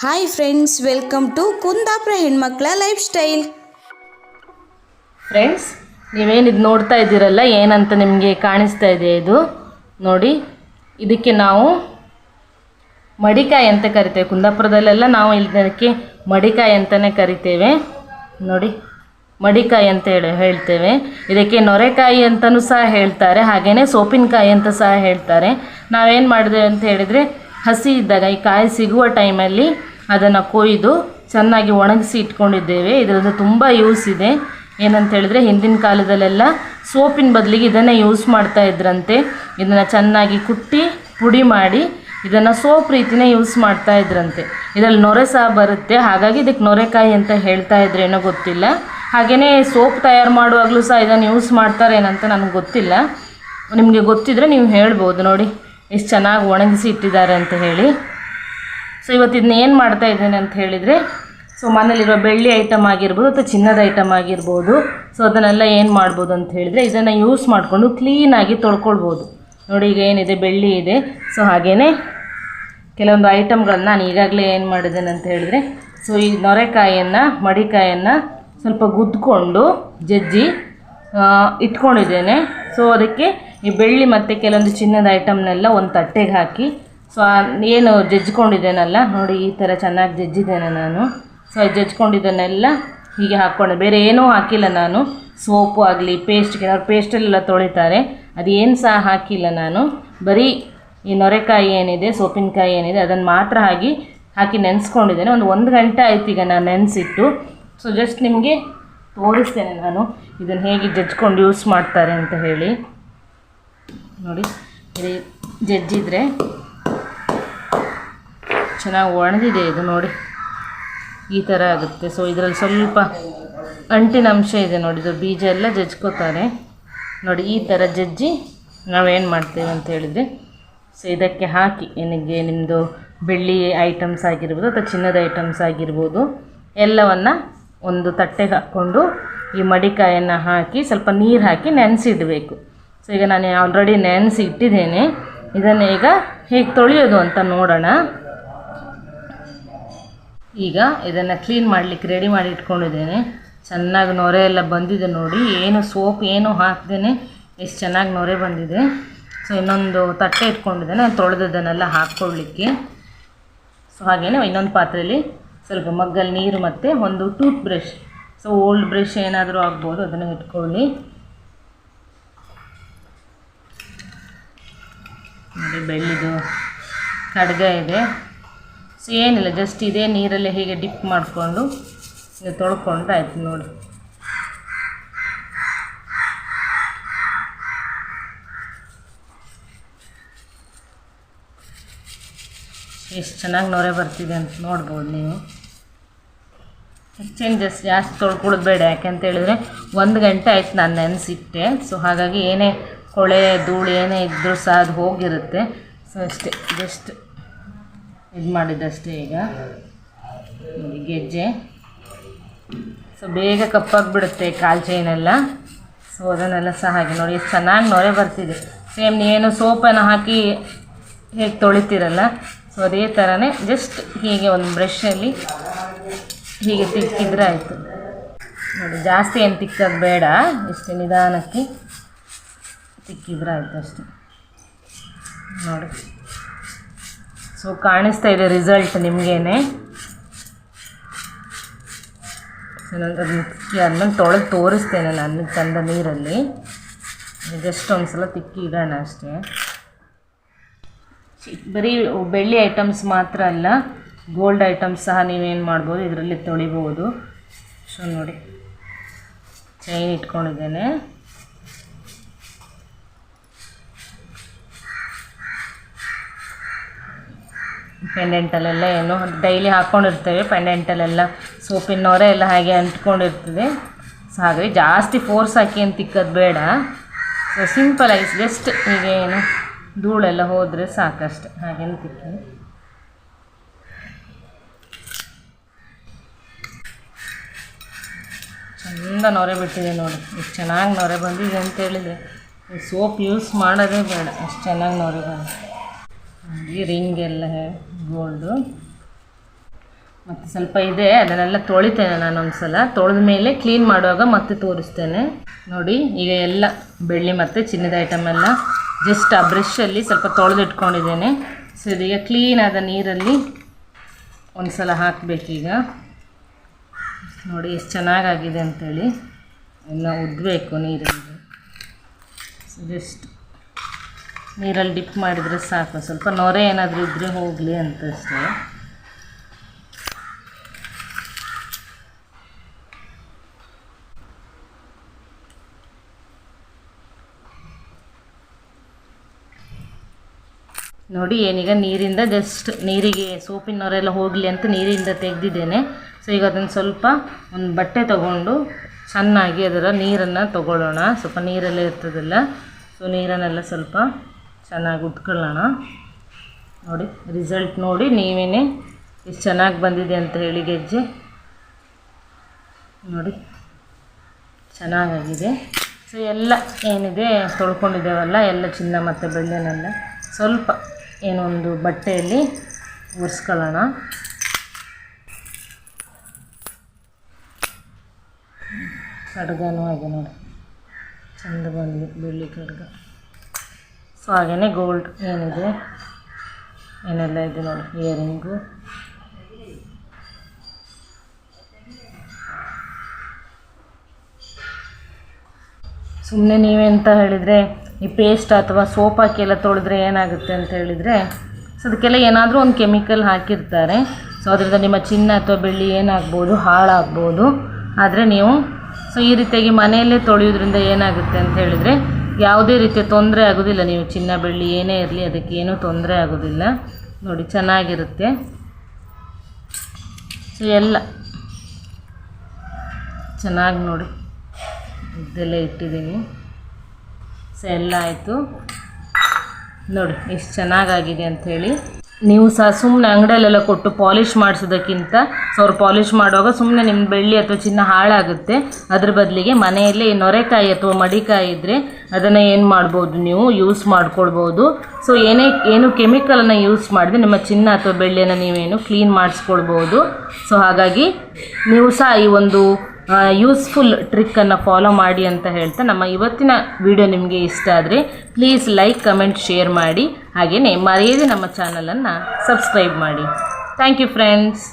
Hi friends welcome to Kundapura ಹೆಣ್ಮಕ್ಳ life style friends ನೀವೇನು ಇದು ನೋಡ್ತಾ ಇದ್ದೀರಲ್ಲ, ಏನಂತ ನಿಮಗೆ ಕಾಣಿಸ್ತಾ ಇದೆ ಇದು? ನೋಡಿ, ಇದಕ್ಕೆ ನಾವು ಮಡಿಕಾಯಿ ಅಂತ ಕರಿತೇವೆ. ಕುಂದಾಪುರದಲ್ಲೆಲ್ಲ ನಾವು ಇದಕ್ಕೆ ಮಡಿಕಾಯಿ ಅಂತಲೇ ಕರಿತೇವೆ. ನೋಡಿ, ಮಡಿಕಾಯಿ ಅಂತ ಹೇಳಿ ಹೇಳ್ತೇವೆ. ಇದಕ್ಕೆ ನೊರೆಕಾಯಿ ಅಂತಲೂ ಸಹ ಹೇಳ್ತಾರೆ ಹಾಗೆಯೇ ಸೋಪಿನಕಾಯಿ ಅಂತ ಸಹ ಹೇಳ್ತಾರೆ. ನಾವೇನು ಮಾಡಿದೆ ಅಂತ ಹೇಳಿದರೆ ಹಸಿ ಇದ್ದಾಗ, ಈ ಕಾಯಿ ಸಿಗುವ ಟೈಮಲ್ಲಿ ಅದನ್ನು ಕೊಯ್ದು ಚೆನ್ನಾಗಿ ಒಣಗಿಸಿ ಇಟ್ಕೊಂಡಿದ್ದೇವೆ. ಇದರಿಂದ ತುಂಬ ಯೂಸ್ ಇದೆ. ಏನಂತ ಹೇಳಿದ್ರೆ, ಹಿಂದಿನ ಕಾಲದಲ್ಲೆಲ್ಲ ಸೋಪಿನ ಬದಲಿಗೆ ಇದನ್ನೇ ಯೂಸ್ ಮಾಡ್ತಾ ಇದ್ರಂತೆ. ಇದನ್ನು ಚೆನ್ನಾಗಿ ಕುಟ್ಟಿ, ಪುಡಿ ಮಾಡಿ ಇದನ್ನು ಸೋಪ್ ರೀತಿನೇ ಯೂಸ್ ಮಾಡ್ತಾ ಇದ್ರಂತೆ. ಇದರಲ್ಲಿ ನೊರೆ ಸಹ ಬರುತ್ತೆ. ಹಾಗಾಗಿ ಇದಕ್ಕೆ ನೊರೆಕಾಯಿ ಅಂತ ಹೇಳ್ತಾ ಇದ್ರೇನೋ ಗೊತ್ತಿಲ್ಲ. ಹಾಗೆಯೇ ಸೋಪ್ ತಯಾರು ಮಾಡುವಾಗಲೂ ಸಹ ಇದನ್ನು ಯೂಸ್ ಮಾಡ್ತಾರೇನಂತ ನನಗೆ ಗೊತ್ತಿಲ್ಲ. ನಿಮಗೆ ಗೊತ್ತಿದ್ರೆ ನೀವು ಹೇಳ್ಬೋದು ನೋಡಿ. ಎಷ್ಟು ಚೆನ್ನಾಗಿ ಒಣಗಿಸಿ ಇಟ್ಟಿದ್ದಾರೆ ಅಂತ ಹೇಳಿ. ಸೊ ಇವತ್ತು ಇದನ್ನ ಏನು ಮಾಡ್ತಾ ಇದ್ದೇನೆ ಅಂತ ಹೇಳಿದರೆ ಸೊ ಮನೇಲಿರೋ ಬೆಳ್ಳಿ ಐಟಮ್ ಆಗಿರ್ಬೋದು ಅಥವಾ ಚಿನ್ನದ ಐಟಮ್ ಆಗಿರ್ಬೋದು. ಸೊ ಅದನ್ನೆಲ್ಲ ಏನು ಮಾಡ್ಬೋದು ಅಂತ ಹೇಳಿದರೆ, ಇದನ್ನು ಯೂಸ್ ಮಾಡಿಕೊಂಡು ಕ್ಲೀನಾಗಿ ತೊಳ್ಕೊಳ್ಬೋದು. ನೋಡಿ, ಈಗ ಏನಿದೆ, ಬೆಳ್ಳಿ ಇದೆ. ಸೊ ಹಾಗೇ ಕೆಲವೊಂದು ಐಟಮ್ಗಳನ್ನ ನಾನು ಈಗಾಗಲೇ ಏನು ಮಾಡಿದ್ದೇನೆ ಅಂತ ಹೇಳಿದರೆ ಸೊ ಈ ನೊರೆಕಾಯಿಯನ್ನು ಮಡಿಕಾಯನ್ನು ಸ್ವಲ್ಪ ಗುದ್ದುಕೊಂಡು ಜಜ್ಜಿ ಇಟ್ಕೊಂಡಿದ್ದೇನೆ. ಸೊ ಅದಕ್ಕೆ ಈ ಬೆಳ್ಳಿ ಮತ್ತು ಕೆಲವೊಂದು ಚಿನ್ನದ ಐಟಮ್ನೆಲ್ಲ ಒಂದು ತಟ್ಟೆಗೆ ಹಾಕಿ. ಸೊ ಏನು ಜಜ್ಜಿಕೊಂಡಿದ್ದೇನಲ್ಲ, ನೋಡಿ ಈ ಥರ ಚೆನ್ನಾಗಿ ಜಜ್ಜಿದ್ದೇನೆ ನಾನು. ಸೊ ಜಜ್ಜಿಕೊಂಡಿದ್ದನ್ನೆಲ್ಲ ಹೀಗೆ ಹಾಕ್ಕೊಂಡೆ. ಬೇರೆ ಏನೂ ಹಾಕಿಲ್ಲ ನಾನು. ಸೋಪು ಆಗಲಿ ಪೇಸ್ಟ್ ಕೆಲವರು ಪೇಸ್ಟಲ್ಲೆಲ್ಲ ತೊಳಿತಾರೆ. ಏನು ಸಹ ಹಾಕಿಲ್ಲ ನಾನು. ಬರೀ ಈ ನೊರೆಕಾಯಿ ಏನಿದೆ, ಸೋಪಿನಕಾಯಿ ಏನಿದೆ ಅದನ್ನು ಮಾತ್ರ ಹಾಕಿ ಹಾಕಿ ನೆನೆಸ್ಕೊಂಡಿದ್ದೇನೆ. ಒಂದು ಒಂದು ಗಂಟೆ ಆಯ್ತು ಈಗ ನಾನು ನೆನೆಸಿಟ್ಟು. ಸೊ ಜಸ್ಟ್ ನಿಮಗೆ ತೋರಿಸ್ತೇನೆ ನಾನು ಇದನ್ನು ಹೇಗೆ ಜಜ್ಕೊಂಡು ಯೂಸ್ ಮಾಡ್ತಾರೆ ಅಂತ ಹೇಳಿ. ನೋಡಿ ಇದು ಜಜ್ಜಿದ್ರೆ ಚೆನ್ನಾಗಿ ಒಣದಿದೆ ಇದು ನೋಡಿ. ಈ ಥರ ಆಗುತ್ತೆ. ಸೊ ಇದರಲ್ಲಿ ಸ್ವಲ್ಪ ಅಂಟಿನ ಅಂಶ ಇದೆ ನೋಡಿ. ಇದು ಬೀಜ ಎಲ್ಲ ಜಜ್ಕೋತಾರೆ. ನೋಡಿ, ಈ ಥರ ಜಜ್ಜಿ ನಾವೇನು ಮಾಡ್ತೇವೆ ಅಂತ ಹೇಳಿದರೆ ಸೊ ಇದಕ್ಕೆ ಹಾಕಿ. ಏನಿಗೆ ನಿಮ್ಮದು ಬೆಳ್ಳಿ ಐಟಮ್ಸ್ ಆಗಿರ್ಬೋದು ಅಥವಾ ಚಿನ್ನದ ಐಟಮ್ಸ್ ಆಗಿರ್ಬೋದು, ಎಲ್ಲವನ್ನು ಒಂದು ತಟ್ಟೆಗೆ ಹಾಕ್ಕೊಂಡು ಈ ಮಡಿಕಾಯನ್ನು ಹಾಕಿ ಸ್ವಲ್ಪ ನೀರು ಹಾಕಿ ನೆನೆಸಿಡಬೇಕು. ಸೊ ಈಗ ನಾನು ಆಲ್ರೆಡಿ ನೆನೆಸಿ ಇಟ್ಟಿದ್ದೇನೆ. ಇದನ್ನು ಈಗ ಹೇಗೆ ತೊಳೆಯೋದು ಅಂತ ನೋಡೋಣ. ಈಗ ಇದನ್ನು ಕ್ಲೀನ್ ಮಾಡಲಿಕ್ಕೆ ರೆಡಿ ಮಾಡಿ ಇಟ್ಕೊಂಡಿದ್ದೇನೆ. ಚೆನ್ನಾಗಿ ನೊರೆ ಎಲ್ಲ ಬಂದಿದೆ ನೋಡಿ. ಏನು ಸೋಪ್ ಏನು ಹಾಕ್ದೇನೆ ಎಷ್ಟು ಚೆನ್ನಾಗಿ ನೊರೆ ಬಂದಿದೆ. ಸೊ ಇನ್ನೊಂದು ತಟ್ಟೆ ಇಟ್ಕೊಂಡಿದ್ದೇನೆ. ತೊಳೆದದನ್ನೆಲ್ಲ ಹಾಕ್ಕೊಳ್ಳಿಕ್ಕೆ. ಸೊ ಹಾಗೆಯೇ ಇನ್ನೊಂದು ಪಾತ್ರೆಯಲ್ಲಿ ಸ್ವಲ್ಪ ಮಗ್ಗಲ್ಲಿ ನೀರು ಮತ್ತು ಒಂದು tooth brush so old brush ಏನಾದರೂ ಆಗ್ಬೋದು, ಅದನ್ನು ಇಟ್ಕೊಳ್ಳಿ. ನೋಡಿ ಬೆಳ್ಳಿದು ಖಡ್ಗ ಇದೆ. ಸೊ ಏನಿಲ್ಲ ಜಸ್ಟ್ ಇದೇ ನೀರಲ್ಲಿ ಹೀಗೆ ಡಿಪ್ ಮಾಡಿಕೊಂಡು ಇದು ತೊಳ್ಕೊಂಡ್ರೆ ಆಯ್ತು ನೋಡಿ. ಎಷ್ಟು ಚೆನ್ನಾಗಿ ನೊರೆ ಬರ್ತಿದೆ ಅಂತ ನೋಡ್ಬೋದು ನೀವು. ಚೇಂಜಸ್ ಜಾಸ್ತಿ ತೊಳ್ಕೊಳ್ಳೋದು ಬೇಡ, ಯಾಕೆಂತ ಹೇಳಿದ್ರೆ ಒಂದು ಗಂಟೆ ಆಯ್ತು ನಾನು ನೆನೆಸಿಟ್ಟೆ. ಸೊ ಹಾಗಾಗಿ ಏನೇ ಕೊಳೆ, ಧೂಳು ಏನೇ ಇದ್ದರೂ ಸಹ ಅದು ಹೋಗಿರುತ್ತೆ. ಸೊ ಅಷ್ಟೇ ಜಸ್ಟ್ ಇದು ಮಾಡಿದ್ದಷ್ಟೇ ಈಗ. ನೋಡಿ, ಗೆಜ್ಜೆ. ಸೊ ಬೇಗ ಕಪ್ಪಾಗಿಬಿಡುತ್ತೆ ಕಾಲು ಚೈನೆಲ್ಲ ಸೊ ಅದನ್ನೆಲ್ಲ ಸಹ ಹಾಗೆ ನೋಡಿ, ಎಷ್ಟು ಚೆನ್ನಾಗಿ ನೊರೆ ಬರ್ತಿದೆ. ಸೇಮ್ ನೀನು ಸೋಪನ್ನು ಹಾಕಿ ಹೇಗೆ ತೊಳಿತೀರಲ್ಲ? ಸೊ ಅದೇ ಥರನೇ ಜಸ್ಟ್ ಹೀಗೆ ಒಂದು ಬ್ರಷಲ್ಲಿ ಹೀಗೆ ತಿಕ್ಕಿದ್ರೆ ಆಯಿತು. ನೋಡಿ, ಜಾಸ್ತಿ ಏನು ತಿಕ್ಕೋದು ಬೇಡ, ಇಷ್ಟು ನಿಧಾನಕ್ಕೆ. ತಿಕ್ಕಿದ್ರೆ ಆಯಿತು ಅಷ್ಟೆ. ನೋಡಿ. ಸೊ ಕಾಣಿಸ್ತಾ ಇದೆ ರಿಸಲ್ಟ್ ನಿಮಗೇನೆ. ಸೊ ನಾನು ಅದನ್ನ ತಿಕ್ಕಿ ಆದಮೇಲೆ ತೊಳೆದು ತೋರಿಸ್ತೇನೆ ನಾನು ತಂದ ನೀರಲ್ಲಿ. ಜಸ್ಟ್ ಒಂದು ಸಲ ತಿಕ್ಕಿ ಇಡೋಣ ಅಷ್ಟೇ. ಬರೀ ಬೆಳ್ಳಿ ಐಟಮ್ಸ್ ಮಾತ್ರ ಅಲ್ಲ ಗೋಲ್ಡ್ ಐಟಮ್ಸ್ ಸಹ ನೀವೇನು ಮಾಡ್ಬೋದು, ಇದರಲ್ಲಿ ತೊಳಿಬೋದು. ಸೊ ನೋಡಿ. ಚೈನ್ ಇಟ್ಕೊಂಡಿದ್ದೇನೆ. ಪೆಂಡೆಂಟಲ್ಲೆಲ್ಲ ಏನು ಡೈಲಿ ಹಾಕ್ಕೊಂಡಿರ್ತೇವೆ ಪೆಂಡೆಂಟಲ್ಲೆಲ್ಲ ಸೋಪಿನ ನೊರೆ ಎಲ್ಲ ಹಾಗೆ ಅಂಟ್ಕೊಂಡಿರ್ತದೆ ಸೊ ಹಾಗಾಗಿ ಜಾಸ್ತಿ ಫೋರ್ಸ್ ಹಾಕಿ ಏನು ತಿಕ್ಕೋದು ಬೇಡ. ಸೊ ಸಿಂಪಲಾಗಿ ಜಸ್ಟ್ ಹೀಗೆ ಏನು ಧೂಳೆಲ್ಲ ಹೋದರೆ ಸಾಕಷ್ಟೆ. ಹಾಗೇನು ತಿಕ್ಕಿ. ಚಂದ ನೊರೆ ಬಿಟ್ಟಿದೆ ನೋಡಿ. ಎಷ್ಟು ಚೆನ್ನಾಗಿ ನೊರೆ ಬಂದಿದೆ ಅಂತ ಹೇಳಿದರೆ ಸೋಪ್ ಯೂಸ್ ಮಾಡೋದೇ ಬೇಡ. ಅಷ್ಟು ಚೆನ್ನಾಗಿ ನೊರೆ ಬಂದು ಈ ರಿಂಗ್ ಎಲ್ಲ ಗೋಲ್ಡು ಮತ್ತು ಸ್ವಲ್ಪ ಇದೆ ಅದನ್ನೆಲ್ಲ ತೊಳಿತೇನೆ ನಾನು ಒಂದ್ಸಲ. ತೊಳೆದ ಮೇಲೆ ಕ್ಲೀನ್ ಮಾಡುವಾಗ ಮತ್ತೆ ತೋರಿಸ್ತೇನೆ. ನೋಡಿ, ಈಗ ಎಲ್ಲ ಬೆಳ್ಳಿ ಮತ್ತು ಚಿನ್ನದ ಐಟಮ್ ಎಲ್ಲ ಜಸ್ಟ್ ಆ ಬ್ರಷಲ್ಲಿ ಸ್ವಲ್ಪ ತೊಳೆದಿಟ್ಕೊಂಡಿದ್ದೇನೆ. ಸೊ ಇದೀಗ ಕ್ಲೀನ್ ಆದ ನೀರಲ್ಲಿ ಒಂದು ಸಲ ಹಾಕಬೇಕೀಗ. ನೋಡಿ, ಎಷ್ಟು ಚೆನ್ನಾಗಾಗಿದೆ ಅಂಥೇಳಿ ಎಲ್ಲ ಉದ್ದಬೇಕು ನೀರಲ್ಲಿ ಸೊ ಜಸ್ಟ್ ನೀರಲ್ಲಿ ಡಿಪ್ ಮಾಡಿದರೆ ಸಾಕು. ಸ್ವಲ್ಪ ನೊರೆ ಏನಾದರೂ ಇದ್ದರೆ ಹೋಗಲಿ ಅಂತ ಅಷ್ಟೇ. ನೋಡಿ, ಏನೀಗ ನೀರಿಂದ ಜಸ್ಟ್ ನೀರಿಗೆ ಸೋಪಿನ ನೊರೆಲ್ಲ ಹೋಗಲಿ ಅಂತ ನೀರಿಂದ ತೆಗೆದಿದ್ದೇನೆ. ಸೊ ಈಗ ಅದನ್ನು ಸ್ವಲ್ಪ ಒಂದು ಬಟ್ಟೆ ತಗೊಂಡು ಚೆನ್ನಾಗಿ ಅದರ ನೀರನ್ನು ತಗೊಳ್ಳೋಣ. ಸ್ವಲ್ಪ ನೀರೆಲ್ಲ ಇರ್ತದಲ್ಲ. ಸೊ ನೀರನ್ನೆಲ್ಲ ಸ್ವಲ್ಪ ಚೆನ್ನಾಗಿ ಉಟ್ಕೊಳ್ಳೋಣ. ನೋಡಿ ರಿಸಲ್ಟ್ ನೋಡಿ ನೀವೇ ಎಷ್ಟು ಚೆನ್ನಾಗಿ ಬಂದಿದೆ ಅಂತ ಹೇಳಿ ಗೆಜ್ಜೆ. ನೋಡಿ, ಚೆನ್ನಾಗಾಗಿದೆ. ಸೊ ಎಲ್ಲ ಏನಿದೆ ತೊಳ್ಕೊಂಡಿದ್ದೇವಲ್ಲ, ಎಲ್ಲ ಚಿನ್ನ ಮತ್ತು ಬೆಳ್ಳೆನೆಲ್ಲ ಸ್ವಲ್ಪ ಏನೊಂದು ಬಟ್ಟೆಯಲ್ಲಿ ಒರೆಸ್ಕೊಳ್ಳೋಣ. ಕಡ್ಗನೂ ಹಾಗೆ ನೋಡಿ. ಚಂದ ಬಂದು ಬೆಳ್ಳಿ ಖಡ್ಗ ಸೊ ಹಾಗೆಯೇ ಗೋಲ್ಡ್ ಏನಿದೆ? ಏನೆಲ್ಲ ಇದೆ ನೋಡಿ ಇಯರಿಂಗು ಸುಮ್ಮನೆ ನೀವೆಂತ ಹೇಳಿದರೆ, ಈ ಪೇಸ್ಟ್ ಅಥವಾ ಸೋಪ್ ಹಾಕಿ ಎಲ್ಲ ತೊಳೆದ್ರೆ ಏನಾಗುತ್ತೆ ಅಂತ ಹೇಳಿದರೆ, ಸೊ ಅದಕ್ಕೆಲ್ಲ ಏನಾದರೂ ಒಂದು ಕೆಮಿಕಲ್ ಹಾಕಿರ್ತಾರೆ. ಸೊ ಅದರಿಂದ ನಿಮ್ಮ ಚಿನ್ನ ಅಥವಾ ಬೆಳ್ಳಿ ಏನಾಗ್ಬೋದು, ಹಾಳಾಗ್ಬೋದು. ಆದರೆ ನೀವು, ಸೊ ಈ ರೀತಿಯಾಗಿ ಮನೆಯಲ್ಲೇ ತೊಳೆಯೋದ್ರಿಂದ ಏನಾಗುತ್ತೆ ಅಂತ ಹೇಳಿದರೆ ಯಾವುದೇ ರೀತಿಯ ತೊಂದರೆ ಆಗೋದಿಲ್ಲ. ನೀವು ಚಿನ್ನ, ಬೆಳ್ಳಿ ಏನೇ ಇರಲಿ ಅದಕ್ಕೆ ಏನೂ ತೊಂದರೆ ಆಗೋದಿಲ್ಲ. ನೋಡಿ, ಚೆನ್ನಾಗಿರುತ್ತೆ. ಸೊ, ಎಲ್ಲ. ಚೆನ್ನಾಗಿ ನೋಡಿ. ಇದೆಲ್ಲ ಇಟ್ಟಿದ್ದೀನಿ ಸೊ, ಎಲ್ಲ ಆಯಿತು. ನೋಡಿ, ಎಷ್ಟು ಚೆನ್ನಾಗಾಗಿದೆ ಅಂಥೇಳಿ. ನೀವು ಸಹ ಸುಮ್ಮನೆ ಅಂಗಡಿಯಲ್ಲೆಲ್ಲ ಕೊಟ್ಟು ಪಾಲಿಷ್ ಮಾಡಿಸೋದಕ್ಕಿಂತ ಸೊ ಅವ್ರು ಪಾಲಿಷ್ ಮಾಡುವಾಗ ಸುಮ್ಮನೆ ನಿಮ್ಮ ಬೆಳ್ಳಿ ಅಥವಾ ಚಿನ್ನ ಹಾಳಾಗುತ್ತೆ. ಅದ್ರ ಬದಲಿಗೆ ಮನೆಯಲ್ಲೇ ನೊರೆಕಾಯಿ ಅಥವಾ ಮಡಿಕಾಯಿ ಇದ್ದರೆ ಅದನ್ನು ಏನು ಮಾಡ್ಬೋದು ನೀವು? ಯೂಸ್ ಮಾಡ್ಕೊಳ್ಬೋದು. ಸೊ ಏನೇ, ಏನು ಕೆಮಿಕಲನ್ನು ಯೂಸ್ ಮಾಡಿದ್ರೆ ನಿಮ್ಮ ಚಿನ್ನ ಅಥವಾ ಬೆಳ್ಳಿಯನ್ನು ನೀವೇನು ಕ್ಲೀನ್ ಮಾಡಿಸ್ಕೊಳ್ಬೋದು. ಸೊ ಹಾಗಾಗಿ ನೀವು ಸಹ ಈ ಒಂದು ಯೂಸ್ಫುಲ್ ಟ್ರಿಕ್ಕನ್ನು ಫಾಲೋ ಮಾಡಿ ಅಂತ ಹೇಳ್ತಾ ನಮ್ಮ ಇವತ್ತಿನ ವಿಡಿಯೋ ನಿಮಗೆ ಇಷ್ಟ ಆದರೆ ಪ್ಲೀಸ್ ಲೈಕ್ ಕಮೆಂಟ್ ಶೇರ್ ಮಾಡಿ. ಹಾಗೆಯೇ ಮರೆಯದೆ ನಮ್ಮ ಚಾನಲನ್ನು ಸಬ್ಸ್ಕ್ರೈಬ್ ಮಾಡಿ. Thank you friends